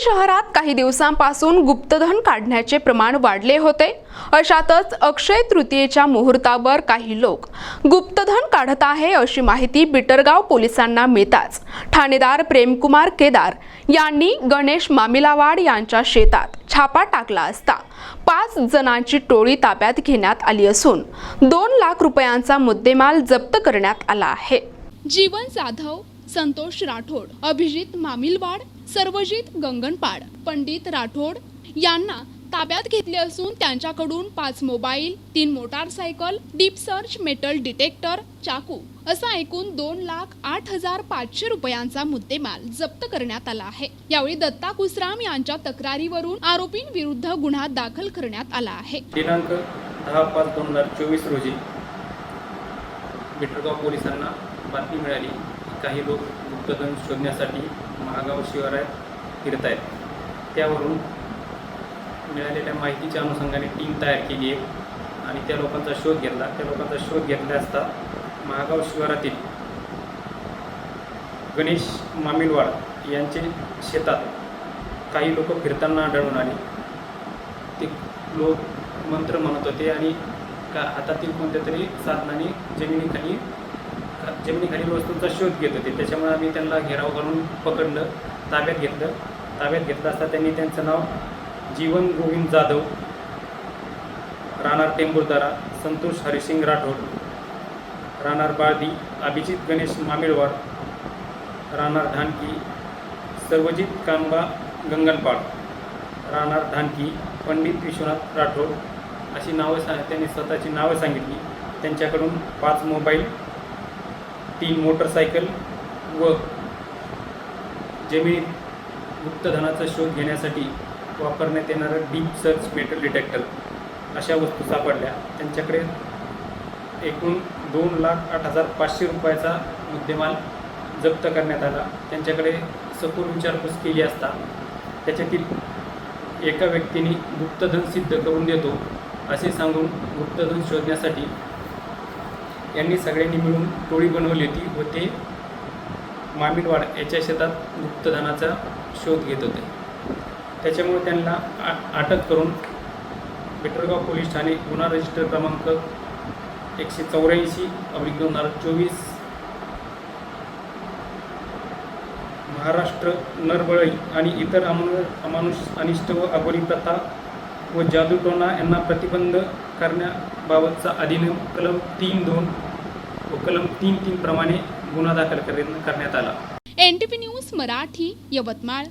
शहरात काही दिवसांपासून गुप्तधन काढण्याचे प्रमाण वाढले होते. अशातच अक्षय तृतीयेच्या मुहूर्तावर काही लोक गुप्तधन काढत आहे अशी माहिती बिटरगाव पोलिसांना मिळताच. ठाणेदार प्रेमकुमार केदार यांनी गणेश मामिलावाड यांच्या शेतात छापा टाकला असता पाच जणांची टोळी ताब्यात घेण्यात आली असून दोन लाख रुपयांचा मुद्देमाल जप्त करण्यात आला आहे. जीवन जाधव संतोष राठोड अभिजित मामिलवाड सर्वजित गंगनपाड पंडित राठोड यांना ताब्यात घेतले असून त्यांच्याकडून पाच मोबाईल तीन motorcycle deep search metal detector चाकू असा एकूण दोन लाख आठ हजार पाचशे रुपयांचा मुद्देमाल जप्त करण्यात आला आहे. यावेळी दत्ता कुसराम यांच्या तक्रारीवरून आरोपींविरुद्ध गुन्हा दाखल करण्यात आला आहे. दिनांक दहा पाच दोन हजार चोवीस रोजी बिटरगाव पोलिसांना बातमी मिळाली. काही लोक गुप्तधन शोधण्यासाठी महागाव शिवारात फिरत आहेत त्यावरून मिळालेल्या माहितीच्या अनुषंगाने टीम तयार केली आहे आणि त्या लोकांचा शोध घेतला. त्या लोकांचा शोध घेतला असता महागाव शिवारातील गणेश मामिलवाड यांचे शेतात काही लोक फिरताना आढळून आले. ते लोक मंत्र म्हणत होते आणि का हातातील कोणत्या तरी साधनाने जमिनीखाली जमिनीखालील वस्तूंचा शोध घेत होते. त्याच्यामुळे आम्ही त्यांना घेराव करून पकडलं ताब्यात घेतलं. ताब्यात घेतलं असता त्यांनी त्यांचं नाव जीवन गोविंद जाधव राहणार टेंबुरदारा संतोष हरिसिंग राठोड राहणार बाळदी अभिजित गणेश मामिळवार राहणार धानकी सर्वजित कांबा गंगनपाड राहणार धानकी पंडित विश्वनाथ राठोड अशी नावं सा त्यांनी स्वतःची नावं सांगितली. त्यांच्याकडून पाच मोबाईल तीन मोटरसायकल व जमिनीत गुप्तधनाचा शोध घेण्यासाठी वापरण्यात येणारं डीप सर्च मेटल डिटेक्टर अशा वस्तू सापडल्या. त्यांच्याकडे एकूण दोन लाख आठ हजार पाचशे रुपयाचा मुद्देमाल जप्त करण्यात आला. त्यांच्याकडे सखोल विचारपूस केली असता त्याच्यातील एका व्यक्तीने गुप्तधन सिद्ध करून देतो असे सांगून गुप्तधन शोधण्यासाठी यांनी सगळ्यांनी मिळून टोळी बनवली होती व ते मामिलवाड याच्या शेतात गुप्तधनाचा शोध घेत होते. त्याच्यामुळे त्यांना आ अटक करून बिटरगाव पोलीस ठाणे गुन्हा रजिस्टर क्रमांक एकशे चौऱ्याऐंशी अब्लिक दोन हजार चोवीस. महाराष्ट्र नरबळई आणि इतर अमनु अमानुष अनिष्ट व अगोरी प्रथा व जादूटोणा यांना प्रतिबंध करण्याबाबतचा अधिनियम कलम तीन दोन व कलम तीन तीन प्रमाणे गुन्हा दाखल करण्यात आला. NTP news Marathi Yavatmal.